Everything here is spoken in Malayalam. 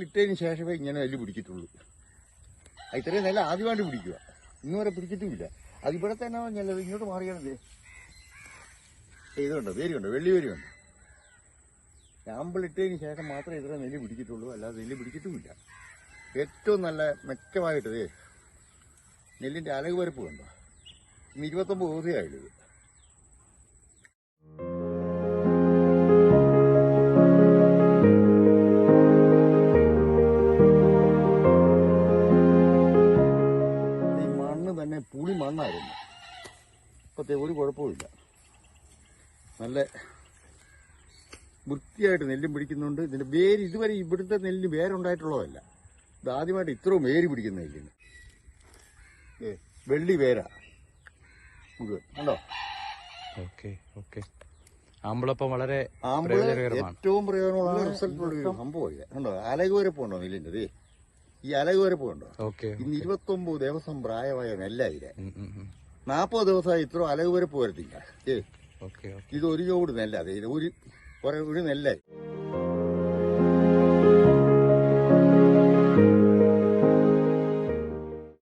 ഇട്ടതിന് ശേഷമേ ഇങ്ങനെ നെല്ല് പിടിക്കത്തുള്ളൂ. ഇത്രയും നെല്ല് ആദ്യമായിട്ട് പിടിക്കുക. ഇന്ന് വരെ പിടിക്കത്തുമില്ല. അതിവിടെ തന്നെ ഞങ്ങൾ ഇങ്ങോട്ട് മാറിയാണല്ലേ ഇതുണ്ടോ വേരി കണ്ടോ? വെള്ളി വേരി കണ്ടോ? ആമ്പിൾ ഇട്ടതിന് ശേഷം മാത്രമേ ഇത്ര നെല്ല് പിടിക്കത്തുള്ളൂ. അല്ലാതെ നെല്ല് പിടിക്കത്തുമില്ല. ഏറ്റവും നല്ല മെച്ചമായിട്ടതേ നെല്ലിന്റെ നെല്ലിന്റെ അലക് വരപ്പ് കണ്ടോ? ഇന്ന് ഇരുപത്തൊമ്പത് ഇത്. പുളി മണ്ണായിരുന്നു. ഇപ്പത്തെ ഒരു കുഴപ്പമില്ല നല്ല വൃത്തിയായിട്ട് നെല്ലും പിടിക്കുന്നുണ്ട്. ഇതിന്റെ വേര് ഇതുവരെ ഇവിടുത്തെ നെല്ലിന് വേരുണ്ടായിട്ടുള്ളതല്ല. ഇത് ആദ്യമായിട്ട് ഇത്രയും വേര് പിടിക്കുന്ന നെല്ലിന്. ഏ വെള്ളി വേരാ. നമുക്ക് കണ്ടോ? Okay okay. ആമ്പിളപ്പം വളരെ ഏറ്റവും പ്രയോജനമുള്ള സംഭവമില്ല കണ്ടോ? അലകുവരപ്പ് ഉണ്ടോ നെല്ലിന്റെ? ദേ ഈ അലകുവരപ്പ് കണ്ടോ ഓക്കെ ഇന്ന് ഇരുപത്തൊമ്പത് ദിവസം പ്രായമായ നെല്ലായില്ല നാൽപ്പത് ദിവസമായി ഇത്ര അലകുവരപ്പ് വരത്തില്ല ഏ ഓക്കെ ഇത് ഒരു ചോട് നെല്ല അതെ ഇത് ഒരു ഒരു- ഒരു നെല്ലായി